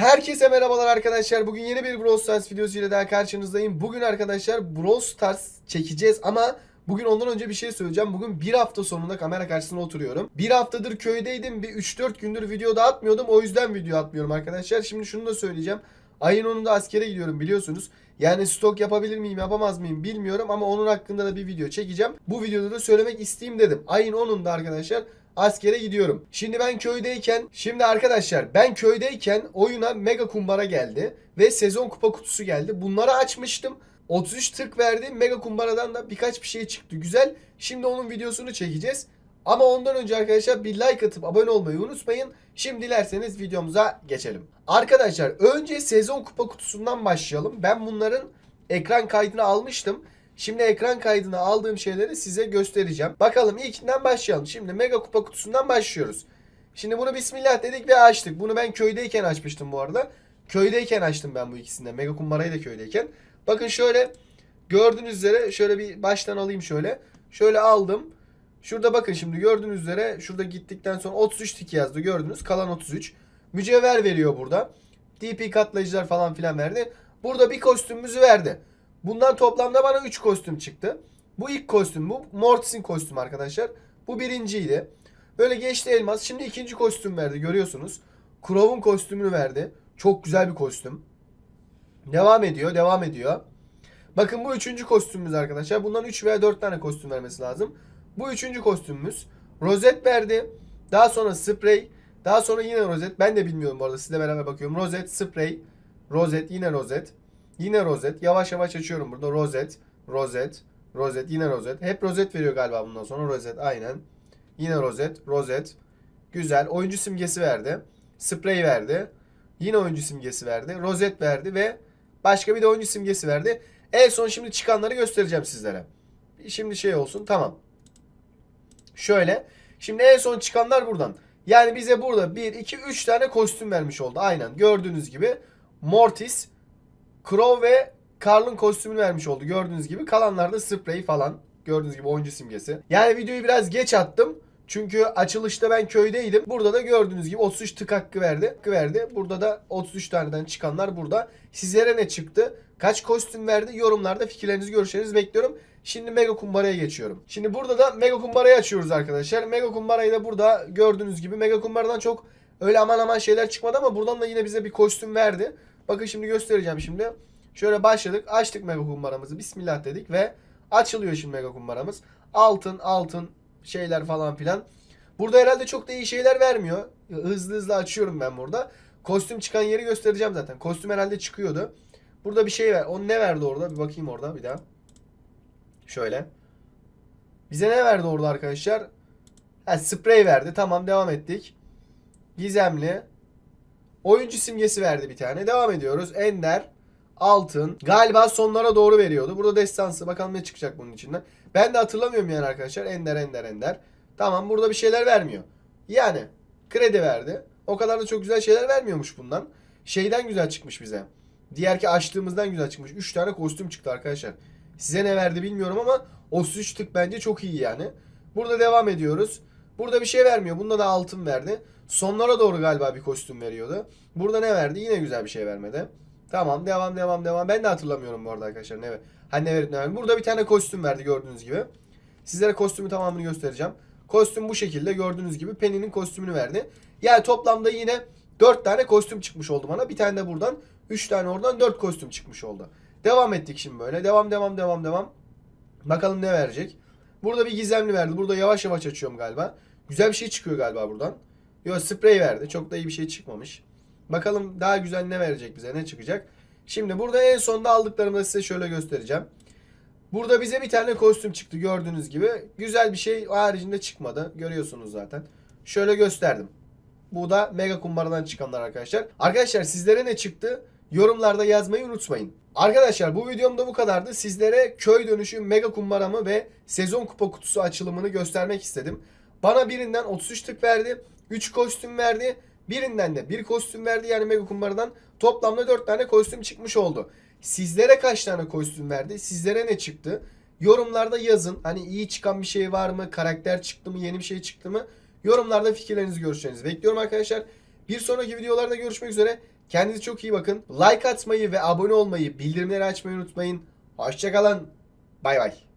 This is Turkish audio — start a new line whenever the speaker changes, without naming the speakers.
Herkese merhabalar arkadaşlar. Bugün yeni bir Brawl Stars videosuyla daha karşınızdayım. Bugün arkadaşlar Brawl Stars çekeceğiz ama bugün ondan önce bir şey söyleyeceğim. Bugün bir hafta sonunda kamera karşısında oturuyorum. Bir haftadır köydeydim. Bir 3-4 gündür video da atmıyordum. O yüzden video atmıyorum arkadaşlar. Şimdi şunu da söyleyeceğim. Ayın 10'unda askere gidiyorum biliyorsunuz. Yani stok yapabilir miyim yapamaz mıyım bilmiyorum ama onun hakkında da bir video çekeceğim. Bu videoda da söylemek isteyeyim dedim. Ayın 10'unda arkadaşlar askere gidiyorum. Şimdi ben köydeyken, şimdi arkadaşlar ben köydeyken oyuna mega kumbara geldi ve sezon kupa kutusu geldi. Bunları açmıştım. 33 tık verdi. Mega kumbaradan da birkaç bir şey çıktı. Güzel. Şimdi onun videosunu çekeceğiz. Ama ondan önce arkadaşlar bir like atıp abone olmayı unutmayın. Şimdi dilerseniz videomuza geçelim. Arkadaşlar önce sezon kupa kutusundan başlayalım. Ben bunların ekran kaydını almıştım. Şimdi ekran kaydını aldığım şeyleri size göstereceğim. Bakalım ilkinden başlayalım. Şimdi mega kupa kutusundan başlıyoruz. Şimdi bunu bismillah dedik ve açtık. Bunu ben köydeyken açmıştım bu arada. Köydeyken açtım ben bu ikisini de. Mega kumbarayı da köydeyken. Bakın şöyle gördüğünüz üzere şöyle bir baştan alayım şöyle. Şöyle aldım. Şurada bakın şimdi gördüğünüz üzere şurada gittikten sonra 33 tiki yazdı gördünüz. Kalan 33. Mücevher veriyor burada. DP katlayıcılar falan filan verdi. Burada bir kostümümüzü verdi. Bundan toplamda bana 3 kostüm çıktı. Bu ilk kostüm bu. Mortis'in kostümü arkadaşlar. Bu birinciydi. Böyle geçti elmas. Şimdi ikinci kostüm verdi görüyorsunuz. Crow'un kostümünü verdi. Çok güzel bir kostüm. Devam ediyor, devam ediyor. Bakın bu üçüncü kostümümüz arkadaşlar. Bundan 3 veya 4 tane kostüm vermesi lazım. Bu üçüncü kostümümüz. Rozet verdi. Daha sonra sprey. Daha sonra yine rozet. Ben de bilmiyorum bu arada. Sizle beraber bakıyorum. Rozet, sprey, rozet, yine rozet. Yine rozet. Yavaş yavaş açıyorum burada. Rozet, rozet, rozet, yine rozet. Hep rozet veriyor galiba bundan sonra. Rozet aynen. Yine rozet, rozet. Güzel. Oyuncu simgesi verdi. Sprey verdi. Yine oyuncu simgesi verdi. Rozet verdi ve başka bir de oyuncu simgesi verdi. En son şimdi çıkanları göstereceğim sizlere. Şimdi şey olsun. Tamam. Şöyle. Şimdi en son çıkanlar buradan. Yani bize burada 1, 2, 3 tane kostüm vermiş oldu. Aynen. Gördüğünüz gibi Mortis, Crow ve Carl'ın kostümünü vermiş oldu. Gördüğünüz gibi. Kalanlar da sprey falan. Gördüğünüz gibi oyuncu simgesi. Yani videoyu biraz geç attım. Çünkü açılışta ben köydeydim. Burada da gördüğünüz gibi 33 tık hakkı verdi. Hakkı verdi. Burada da 33 taneden çıkanlar burada. Sizlere ne çıktı? Kaç kostüm verdi? Yorumlarda fikirlerinizi, görüşlerinizi bekliyorum. Şimdi Mega Kumbara'ya geçiyorum. Şimdi burada da Mega Kumbara'yı açıyoruz arkadaşlar. Mega Kumbara'yı da burada gördüğünüz gibi Mega Kumbara'dan çok öyle aman aman şeyler çıkmadı ama buradan da yine bize bir kostüm verdi. Bakın şimdi göstereceğim şimdi. Şöyle başladık. Açtık Mega Kumbara'mızı. Bismillah dedik ve açılıyor şimdi Mega Kumbara'mız. Altın, altın şeyler falan filan. Burada herhalde çok da iyi şeyler vermiyor. Hızlı hızlı açıyorum ben burada. Kostüm çıkan yeri göstereceğim zaten. Kostüm herhalde çıkıyordu. Burada bir şey ver. O ne verdi orada? Bir bakayım orada bir daha. Şöyle. Bize ne verdi orada arkadaşlar? Ha, sprey verdi. Tamam devam ettik. Gizemli. Oyuncu simgesi verdi bir tane. Devam ediyoruz. Ender. Altın. Galiba sonlara doğru veriyordu. Burada destansı. Bakalım ne çıkacak bunun içinden. Ben de hatırlamıyorum yani arkadaşlar. Ender, Ender, Ender. Tamam burada bir şeyler vermiyor. Yani kredi verdi. O kadar da çok güzel şeyler vermiyormuş bundan. Şeyden güzel çıkmış bize. Diğer ki açtığımızdan güzel çıkmış. 3 tane kostüm çıktı arkadaşlar. Size ne verdi bilmiyorum ama o 3 tık bence çok iyi yani. Burada devam ediyoruz. Burada bir şey vermiyor. Bunda da altın verdi. Sonlara doğru galiba bir kostüm veriyordu. Burada ne verdi? Yine güzel bir şey vermedi. Tamam devam devam devam. Ben de hatırlamıyorum bu arada arkadaşlar. Ne, hani ne verip ne verip. Burada bir tane kostüm verdi gördüğünüz gibi. Sizlere kostümü tamamını göstereceğim. Kostüm bu şekilde gördüğünüz gibi Penny'nin kostümünü verdi. Yani toplamda yine 4 tane kostüm çıkmış oldu bana. Bir tane de buradan 3 tane oradan 4 kostüm çıkmış oldu. Devam ettik şimdi böyle. Devam devam devam devam. Bakalım ne verecek. Burada bir gizemli verdi. Burada yavaş yavaş açıyorum galiba. Güzel bir şey çıkıyor galiba buradan. Yok sprey verdi. Çok da iyi bir şey çıkmamış. Bakalım daha güzel ne verecek bize ne çıkacak. Şimdi burada en sonda aldıklarımı da size şöyle göstereceğim. Burada bize bir tane kostüm çıktı gördüğünüz gibi. Güzel bir şey haricinde çıkmadı. Görüyorsunuz zaten. Şöyle gösterdim. Bu da Mega Kumbaradan çıkanlar arkadaşlar. Arkadaşlar sizlere ne çıktı? Yorumlarda yazmayı unutmayın. Arkadaşlar bu videomda bu kadardı. Sizlere köy dönüşü Mega Kumbaramı ve sezon kupa kutusu açılımını göstermek istedim. Bana birinden 33 tık verdi. 3 kostüm verdi. Birinden de bir kostüm verdi yani Mega Kumbaradan. Toplamda 4 tane kostüm çıkmış oldu. Sizlere kaç tane kostüm verdi? Sizlere ne çıktı? Yorumlarda yazın. Hani iyi çıkan bir şey var mı? Karakter çıktı mı? Yeni bir şey çıktı mı? Yorumlarda fikirlerinizi, görüşlerinizi bekliyorum arkadaşlar. Bir sonraki videolarda görüşmek üzere. Kendinize çok iyi bakın. Like atmayı ve abone olmayı, bildirimleri açmayı unutmayın. Hoşçakalın. Bay bay.